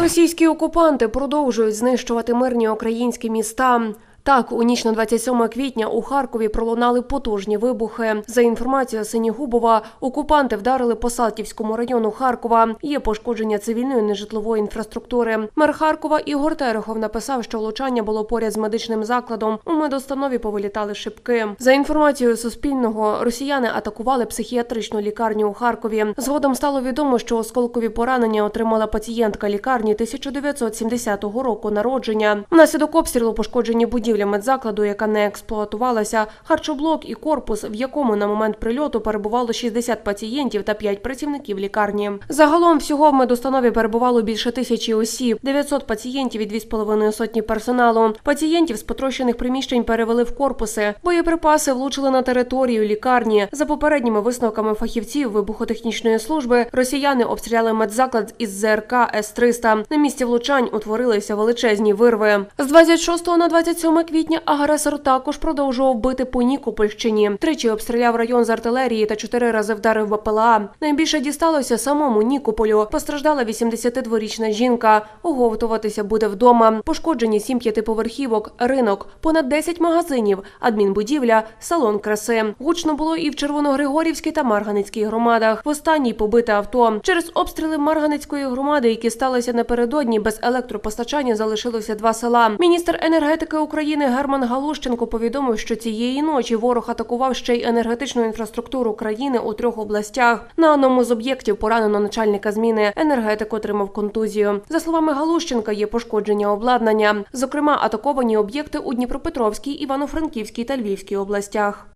Російські окупанти продовжують знищувати мирні українські міста. Так, у ніч на 27 квітня у Харкові пролунали потужні вибухи. За інформацією Синігубова, окупанти вдарили по Салтівському району Харкова. Є пошкодження цивільної нежитлової інфраструктури. Мер Харкова Ігор Терехов написав, що влучання було поряд з медичним закладом. У медустанові повилітали шибки. За інформацією Суспільного, росіяни атакували психіатричну лікарню у Харкові. Згодом стало відомо, що осколкові поранення отримала пацієнтка лікарні 1970 року народження. Внаслідок обстрілу пошкоджені будівлі медзакладу, яка не експлуатувалася, харчоблок і корпус, в якому на момент прильоту перебувало 60 пацієнтів та 5 працівників лікарні. Загалом всього в медустанові перебувало більше тисячі осіб, 900 пацієнтів і 2,5 сотні персоналу. Пацієнтів з потрощених приміщень перевели в корпуси. Боєприпаси влучили на територію лікарні. За попередніми висновками фахівців вибухотехнічної служби, росіяни обстріляли медзаклад із ЗРК С-300. На місці влучань утворилися величезні вирви. З 26 на 27 квітня агресор також продовжував бити по Нікопольщині. Тричі обстріляв район з артилерії та чотири рази вдарив БПЛА. Найбільше дісталося самому Нікополю. Постраждала 82-річна жінка. Оговтуватися буде вдома. Пошкоджені сім п'ятиповерхівок, ринок, понад 10 магазинів, адмінбудівля, салон краси. Гучно було і в Червоногригорівській та Марганицькій громадах. В останній побите авто. Через обстріли Марганицької громади, які сталися напередодні, без електропостачання залишилося два села. Міністр енергетики України Герман Галущенко повідомив, що цієї ночі ворог атакував ще й енергетичну інфраструктуру країни у трьох областях. На одному з об'єктів поранено начальника зміни. Енергетик отримав контузію. За словами Галущенка, є пошкодження обладнання. Зокрема, атаковані об'єкти у Дніпропетровській, Івано-Франківській та Львівській областях.